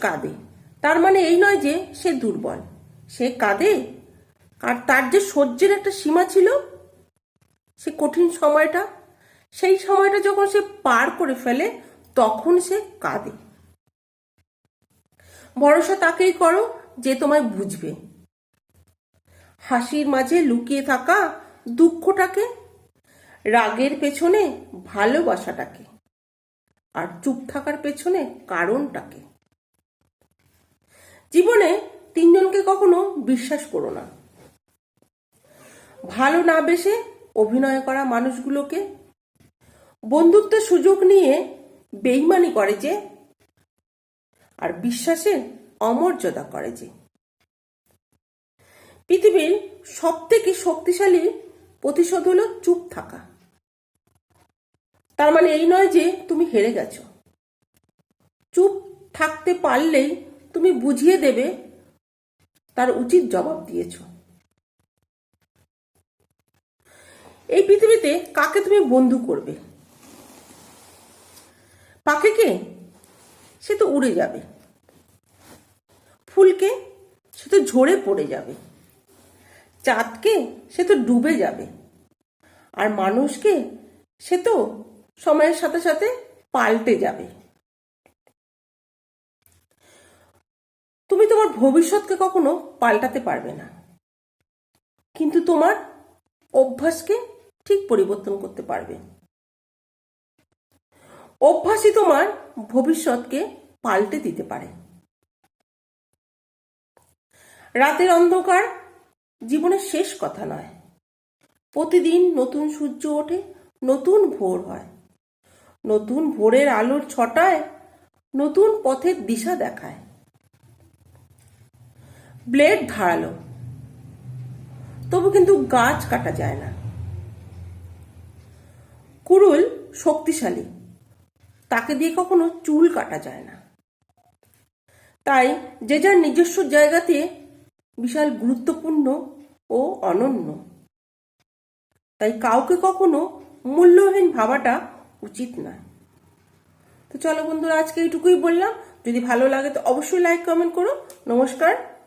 কাঁদে। তার মানে এই নয় যে সে দুর্বল। সে কাঁদে? আর তার যে সহ্যের একটা সীমা ছিল, সে কঠিন সময়টা, সেই সময়টা যখন সে পার করে ফেলে, তখন সে কাঁদে। ভরসা তাকেই করো যে তোমায় বুঝবে। হাসির মাঝে লুকিয়ে থাকা দুঃখটাকে, রাগের পেছনে ভালোবাসাটাকে, আর চুপ থাকার পেছনে কারণটাকে। জীবনে তিনজনকে কখনো বিশ্বাস করো না। ভালো না বেসে অভিনয় করা মানুষগুলোকে বন্ধুত্বের সুযোগ নিয়ে বেইমানি করে যে, আর বিশ্বাসের অমর্যাদা করে যে। পৃথিবীর সব থেকে শক্তিশালী প্রতিশোধ হলো চুপ থাকা। তার মানে এই নয় যে তুমি হেরে গেছো। চুপ থাকতে পারলেই তুমি বুঝিয়ে দেবে, তার উচিত জবাব দিয়েছ। এই পৃথিবীতে কাকে তুমি বন্ধু করবে? পাখিকে সে তো উড়ে যাবে। ফুলকে সে তো ঝরে পড়ে যাবে। চাঁদকে সে তো ডুবে যাবে। আর মানুষকে সে তো সময়ের সাথে সাথে পাল্টে যাবে। তুমি তোমার ভবিষ্যৎকে কখনো পাল্টাতে পারবে না। কিন্তু তোমার অভ্যাসকে ঠিক পরিবর্তন করতে পারবে। অভ্যাসই তোমার ভবিষ্যৎকে পাল্টে দিতে পারে। রাতের অন্ধকার জীবনের শেষ কথা নয়। প্রতিদিন নতুন সূর্য ওঠে, নতুন ভোর হয়। নতুন ভোরের আলোর ছটায় নতুন পথের দিশা দেখায়। ব্লেড ধারালো। তবু কিন্তু গাছ কাটা যায় না। কুড়ুল শক্তিশালী। তাকে দিয়ে কখনো চুল কাটা যায় না। তাই যে যার নিজস্ব জায়গাতে বিশাল গুরুত্বপূর্ণ ও অনন্য। তাই কাউকে কখনো মূল্যহীন ভাবাটা উচিত নয়। তো চলো বন্ধুরা, আজকে এইটুকুই বললাম। যদি ভালো লাগে তো অবশ্যই লাইক কমেন্ট করো। নমস্কার।